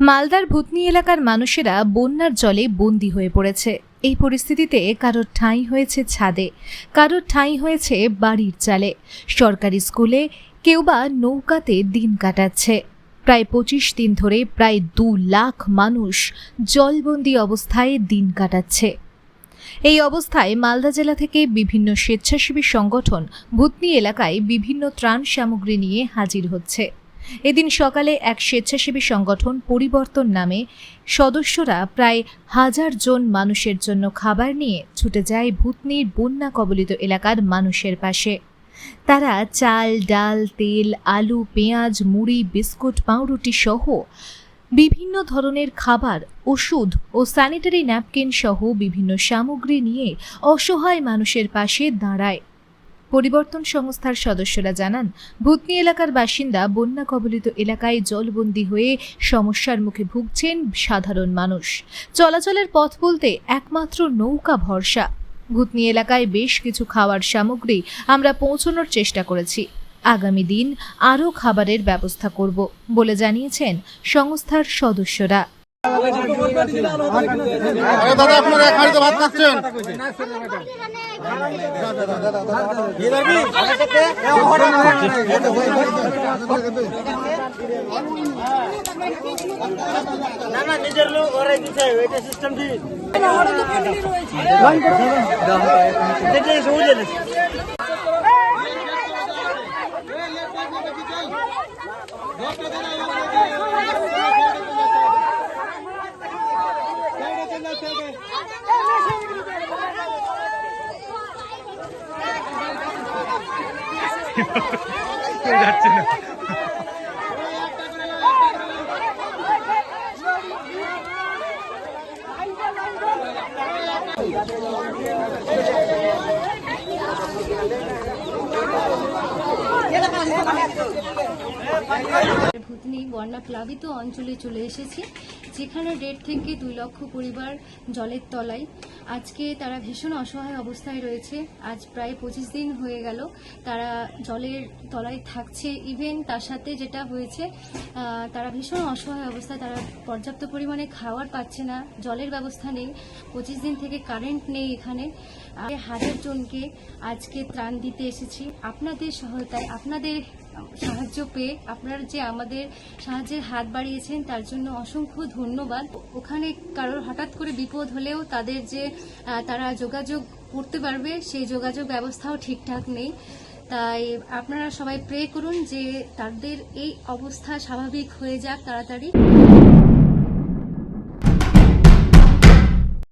মালদার ভূতনি এলাকার মানুষেরা বন্যার জলে বন্দী হয়ে পড়েছে। এই পরিস্থিতিতে কারোর ঠাঁই হয়েছে ছাদে, কারোর ঠাঁই হয়েছে বাড়ির চালে। সরকারি স্কুলে কেউ বা নৌকাতে দিন কাটাচ্ছে। প্রায় পঁচিশ দিন ধরে প্রায় দু লাখ মানুষ জলবন্দি অবস্থায় দিন কাটাচ্ছে। এই অবস্থায় মালদা জেলা থেকে বিভিন্ন স্বেচ্ছাসেবী সংগঠন ভূতনি এলাকায় বিভিন্ন ত্রাণ সামগ্রী নিয়ে হাজির হচ্ছে। এদিন সকালে এক স্বেচ্ছাসেবী সংগঠন পরিবর্তন নামে সদস্যরা প্রায় হাজার জন মানুষের জন্য খাবার নিয়ে ছুটে যায় ভূতনির বন্যা কবলিত এলাকার মানুষের পাশে। তারা চাল, ডাল, তেল, আলু, পেঁয়াজ, মুড়ি, বিস্কুট, পাউরুটি সহ বিভিন্ন ধরনের খাবার, ওষুধ ও স্যানিটারি ন্যাপকিন সহ বিভিন্ন সামগ্রী নিয়ে অসহায় মানুষের পাশে দাঁড়ায়। পরিবর্তন সংস্থার সদস্যরা জানান, ভূতনি এলাকার বাসিন্দা বন্যা কবলিত এলাকায় জলবন্দী হয়ে সমস্যার মুখে ভুগছেন সাধারণ মানুষ। চলাচলের পথ বলতে একমাত্র নৌকা ভরসা। ভূতনি এলাকায় বেশ কিছু খাওয়ার সামগ্রী আমরা পৌঁছানোর চেষ্টা করেছি। আগামী দিন আরও খাবারের ব্যবস্থা করব বলে জানিয়েছেন সংস্থার সদস্যরা। দাদা আপনারা এক হাড়িতে ভাত খাচ্ছেন? নিজের লোক ওরাই দিচ্ছে এটা সিস্টেম দি দেখলে সুবিধা নেই ভূতনি বন্যা প্লাবিত অঞ্চলে চলে এসেছি। যেখানে দেড় থেকে দুই লক্ষ পরিবার জলের তলায়। আজকে তারা ভীষণ অসহায় অবস্থায় রয়েছে। আজ প্রায় পঁচিশ দিন হয়ে গেল তারা জলের তলায় থাকছে। ইভেন তার সাথে যেটা হয়েছে তারা ভীষণ অসহায় অবস্থায়। তারা পর্যাপ্ত পরিমাণে খাওয়ার পাচ্ছে না, জলের ব্যবস্থা নেই। পঁচিশ দিন থেকে কারেন্ট নেই এখানে। হাজার জনকে আজকে ত্রাণ দিতে এসেছি। আপনাদের সহায়তায়, আপনাদের সাহায্য পেয়ে আপনারা যে আমাদের সাহায্যের হাত বাড়িয়েছেন, তার জন্য অসংখ্য ধন্যবাদ। ওখানে কারোর হঠাৎ করে বিপদ হলেও তাদের যে তারা যোগাযোগ করতে পারবে, সেই যোগাযোগ ব্যবস্থাও ঠিকঠাক নেই। তাই আপনারা সবাই প্রে করুন যে তাদের এই অবস্থা স্বাভাবিক হয়ে যাক তাড়াতাড়ি।